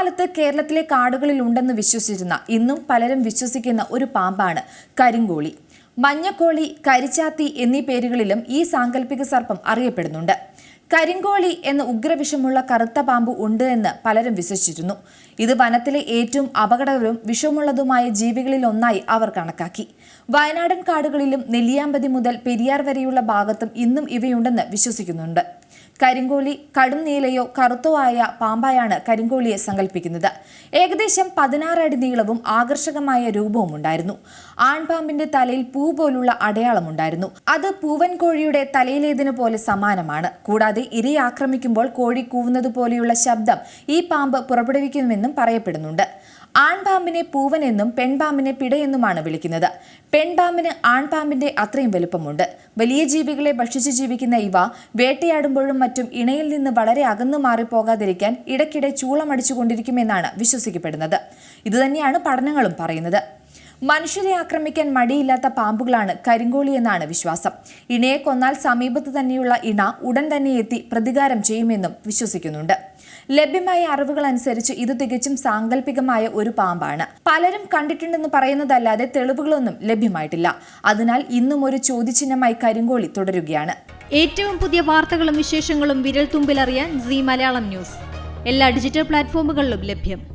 കാലത്ത് കേരളത്തിലെ കാടുകളിൽ ഉണ്ടെന്ന് വിശ്വസിച്ചിരുന്ന ഇന്നും പലരും വിശ്വസിക്കുന്ന ഒരു പാമ്പാണ് കരിങ്കോളി. മഞ്ഞക്കോളി കരിച്ചാത്തി എന്നീ പേരുകളിലും ഈ സാങ്കല്പിക സർപ്പം അറിയപ്പെടുന്നുണ്ട്. കരിങ്കോളി എന്ന ഉഗ്രവിഷമുള്ള കറുത്ത പാമ്പ് ഉണ്ട് എന്ന് പലരും വിശ്വസിച്ചിരുന്നു. ഇത് വനത്തിലെ ഏറ്റവും അപകടകരവും വിഷമുള്ളതുമായ ജീവികളിൽ ഒന്നായി അവർ കണക്കാക്കി. വയനാടൻ കാടുകളിലും നെല്ലിയാമ്പതി മുതൽ പെരിയാർ വരെയുള്ള ഭാഗത്തും ഇന്നും ഇവയുണ്ടെന്ന് വിശ്വസിക്കുന്നുണ്ട്. കരിങ്കോളി കടും നീലയോ കറുത്തോ ആയ പാമ്പായാണ് കരിങ്കോലിയെ സങ്കല്പിക്കുന്നത്. ഏകദേശം പതിനാറ് അടി നീളവും ആകർഷകമായ രൂപവും ഉണ്ടായിരുന്നു. ആൺപാമ്പിന്റെ തലയിൽ പൂ പോലുള്ള അടയാളമുണ്ടായിരുന്നു അത് പൂവൻ കോഴിയുടെ തലയിലേതിനു പോലെ സമാനമാണ്. കൂടാതെ ഇരയെ ആക്രമിക്കുമ്പോൾ കോഴി കൂവുന്നത് പോലെയുള്ള ശബ്ദം ഈ പാമ്പ് പുറപ്പെടുവിക്കുമെന്നും പറയപ്പെടുന്നുണ്ട്. ആൺപാമ്പിനെ പൂവൻ എന്നും പെൺപാമ്പിനെ പിടയെന്നുമാണ് വിളിക്കുന്നത്. പെൺപാമ്പിന് ആൺപാമ്പിന്റെ അത്രയും വലുപ്പമുണ്ട്. വലിയ ജീവികളെ ഭക്ഷിച്ചു ജീവിക്കുന്ന ഇവ വേട്ടയാടുമ്പോഴും മറ്റും ഇണയിൽ നിന്ന് വളരെ അകന്നു മാറിപ്പോകാതിരിക്കാൻ ഇടയ്ക്കിടെ ചൂളമടിച്ചുകൊണ്ടിരിക്കുമെന്നാണ് വിശ്വസിക്കപ്പെടുന്നത്. ഇതുതന്നെയാണ് പഠനങ്ങളും പറയുന്നത്. മനുഷ്യരെ ആക്രമിക്കാൻ മടിയില്ലാത്ത പാമ്പുകളാണ് കരിങ്കോളി എന്നാണ് വിശ്വാസം. ഇണയെ കൊന്നാൽ സമീപത്ത് തന്നെയുള്ള ഇണ ഉടൻ തന്നെ എത്തി പ്രതികാരം ചെയ്യുമെന്നും വിശ്വസിക്കുന്നുണ്ട്. ലഭ്യമായ അറിവുകൾ അനുസരിച്ച് ഇത് തികച്ചും സാങ്കല്പികമായ ഒരു പാമ്പാണ്. പലരും കണ്ടിട്ടുണ്ടെന്ന് പറയുന്നതല്ലാതെ തെളിവുകളൊന്നും ലഭ്യമായിട്ടില്ല. അതിനാൽ ഇന്നും ഒരു ചോദ്യചിഹ്നമായി കരിങ്കോളി തുടരുകയാണ്. ഏറ്റവും പുതിയ വാർത്തകളും വിശേഷങ്ങളും വിരൽ തുമ്പിലറിയാൻ സി മലയാളം ന്യൂസ്. എല്ലാ ഡിജിറ്റൽ പ്ലാറ്റ്ഫോമുകളിലും ലഭ്യം.